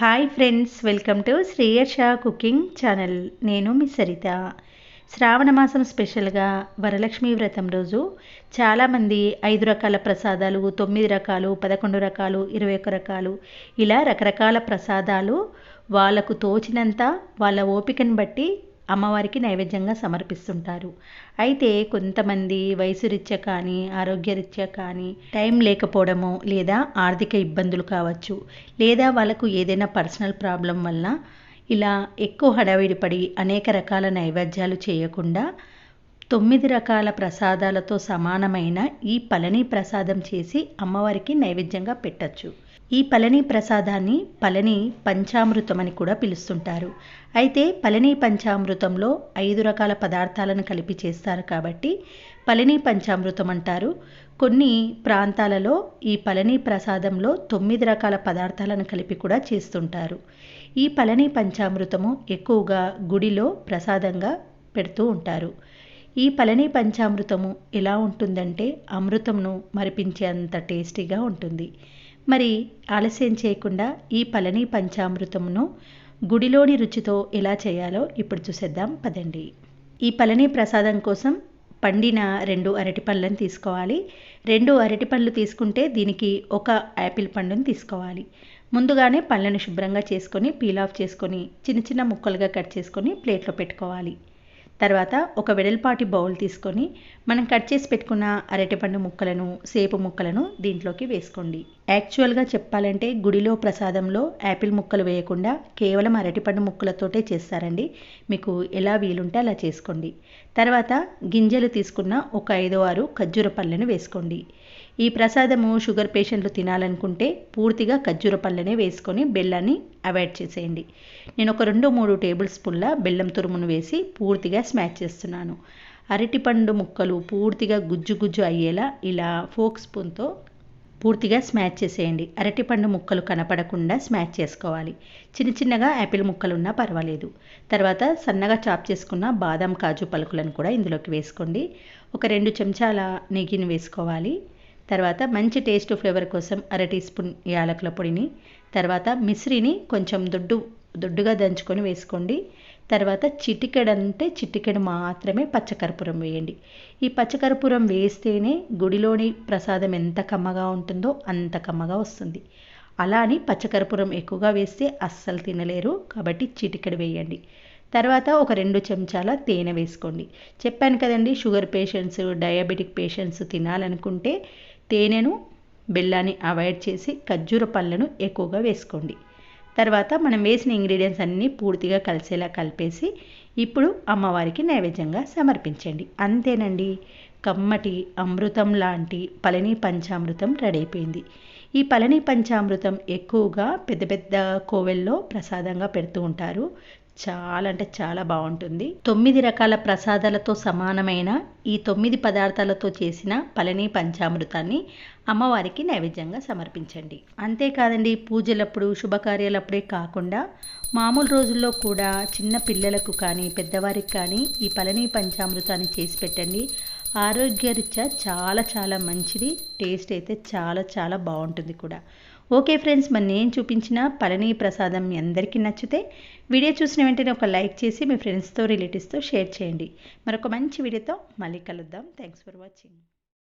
Hi friends welcome to Shreyarsha cooking channel నేను మీ సరిత. శ్రావణ మాసం స్పెషల్గా వరలక్ష్మి వ్రతం రోజు చాలామంది ఐదు రకాల ప్రసాదాలు తొమ్మిది రకాలు పదకొండు రకాలు ఇరవై ఒక్క రకాలు ఇలా రకరకాల ప్రసాదాలు వాళ్ళకు తోచినంత వాళ్ళ ఓపికను బట్టి అమ్మవారికి నైవేద్యంగా సమర్పిస్తుంటారు. అయితే కొంతమంది వయసురీత్యా కానీ ఆరోగ్యరీత్యా కానీ టైం లేకపోవడము లేదా ఆర్థిక ఇబ్బందులు కావచ్చు లేదా వాళ్ళకు ఏదైనా పర్సనల్ ప్రాబ్లం వల్ల ఇలా ఎక్కువ హడావిడి పడి అనేక రకాల నైవేద్యాలు చేయకుండా తొమ్మిది రకాల ప్రసాదాలతో సమానమైన ఈ పళని ప్రసాదం చేసి అమ్మవారికి నైవేద్యంగా పెట్టచ్చు. ఈ పళని ప్రసాదాన్ని పళని పంచామృతం అని కూడా పిలుస్తుంటారు. అయితే పళని పంచామృతంలో ఐదు రకాల పదార్థాలను కలిపి చేస్తారు కాబట్టి పళని పంచామృతం అంటారు కొన్ని ప్రాంతాలలో ఈ పళని ప్రసాదంలో తొమ్మిది రకాల పదార్థాలను కలిపి కూడా చేస్తుంటారు. ఈ పళని పంచామృతము ఎక్కువగా గుడిలో ప్రసాదంగా పెడుతూ ఉంటారు. ఈ పళని పంచామృతము ఎలా ఉంటుందంటే అమృతంను మరిపించేంత టేస్టీగా ఉంటుంది. మరి ఆలస్యం చేయకుండా ఈ పళని పంచామృతమును గుడిలోని రుచితో ఎలా చేయాలో ఇప్పుడు చూసేద్దాం పదండి. ఈ పళని ప్రసాదం కోసం పండిన రెండు అరటి పండ్లను తీసుకోవాలి. రెండు అరటి పండ్లు తీసుకుంటే దీనికి ఒక యాపిల్ పండుని తీసుకోవాలి. ముందుగానే పళ్ళను శుభ్రంగా చేసుకొని పీల్ ఆఫ్ చేసుకొని చిన్న చిన్న ముక్కలుగా కట్ చేసుకొని ప్లేట్లో పెట్టుకోవాలి. తర్వాత ఒక వెడల్పాటి బౌల్ తీసుకొని మనం కట్ చేసి పెట్టుకున్న అరటిపండు ముక్కలను సేపు ముక్కలను దీంట్లోకి వేసుకోండి. యాక్చువల్గా చెప్పాలంటే గుడిలో ప్రసాదంలో యాపిల్ ముక్కలు వేయకుండా కేవలం అరటిపండు ముక్కలతోటే చేస్తారండి. మీకు ఎలా వీలుంటే అలా చేసుకోండి. తర్వాత గింజలు తీసుకున్న ఒక ఐదో ఆరు ఖర్జూర పళ్ళను వేసుకోండి. ఈ ప్రసాదము షుగర్ పేషెంట్లు తినాలనుకుంటే పూర్తిగా ఖర్జూర పళ్ళనే వేసుకొని బెల్లాన్ని అవాయిడ్ చేసేయండి. నేను ఒక రెండు మూడు టేబుల్ స్పూన్ల బెల్లం తురుమును వేసి పూర్తిగా స్మాష్ చేస్తున్నాను. అరటిపండు ముక్కలు పూర్తిగా గుజ్జు గుజ్జు అయ్యేలా ఇలా ఫోక్ స్పూన్తో పూర్తిగా స్మాష్ చేసేయండి. అరటిపండు ముక్కలు కనపడకుండా స్మాష్ చేసుకోవాలి. చిన్న చిన్నగా యాపిల్ ముక్కలు ఉన్నా పర్వాలేదు. తర్వాత సన్నగా చాప్ చేసుకున్న బాదం కాజు పలుకులను కూడా ఇందులోకి వేసుకోండి. ఒక రెండు చెంచాల నెయ్యిని వేసుకోవాలి. తర్వాత మంచి టేస్ట్ ఫ్లేవర్ కోసం అర టీ స్పూన్ యాలకుల పొడిని తర్వాత మిశ్రీని కొంచెం దొడ్డు దొడ్డుగా దంచుకొని వేసుకోండి. తర్వాత చిటికెడ అంటే చిటికెడు మాత్రమే పచ్చకర్పూరం వేయండి. ఈ పచ్చకర్పూరం వేస్తేనే గుడిలోని ప్రసాదం ఎంత కమ్మగా ఉంటుందో అంత కమ్మగా వస్తుంది. అలా అని పచ్చకర్పూరం ఎక్కువగా వేస్తే అస్సలు తినలేరు కాబట్టి చిటికెడు వేయండి. తర్వాత ఒక రెండు చెంచాల తేనె వేసుకోండి. చెప్పాను కదండి షుగర్ పేషెంట్స్ డయాబెటిక్ పేషెంట్స్ తినాలనుకుంటే తేనెను బెల్లాన్ని అవాయిడ్ చేసి ఖర్జూర పళ్ళను ఎక్కువగా వేసుకోండి. తర్వాత మనం వేసిన ఇంగ్రీడియంట్స్ అన్నీ పూర్తిగా కలిసేలా కలిపేసి ఇప్పుడు అమ్మవారికి నైవేద్యంగా సమర్పించండి. అంతేనండి. కమ్మటి అమృతం లాంటి పళని పంచామృతం రెడీ అయిపోయింది. ఈ పళని పంచామృతం ఎక్కువగా పెద్ద పెద్ద కోవెల్లో ప్రసాదంగా పెడుతూ ఉంటారు. చాలా అంటే చాలా బాగుంటుంది. తొమ్మిది రకాల ప్రసాదాలతో సమానమైన ఈ తొమ్మిది పదార్థాలతో చేసిన పళని పంచామృతాన్ని అమ్మవారికి నైవేద్యంగా సమర్పించండి. అంతేకాదండి పూజలప్పుడు శుభకార్యాలప్పుడే కాకుండా మామూలు రోజుల్లో కూడా చిన్న పిల్లలకు కానీ పెద్దవారికి కానీ ఈ పళని పంచామృతాన్ని చేసి పెట్టండి. ఆరోగ్యరీత్యా చాలా చాలా మంచిది టేస్ట్ అయితే చాలా చాలా బాగుంటుంది కూడా. ఓకే ఫ్రెండ్స్ మరి నేను చూపించిన పళని ప్రసాదం మీ అందరికీ నచ్చితే వీడియో చూసిన వెంటనే ఒక లైక్ చేసి మీ ఫ్రెండ్స్తో రిలేటివ్స్తో షేర్ చేయండి. మరొక మంచి వీడియోతో మళ్ళీ కలుద్దాం. Thanks for watching.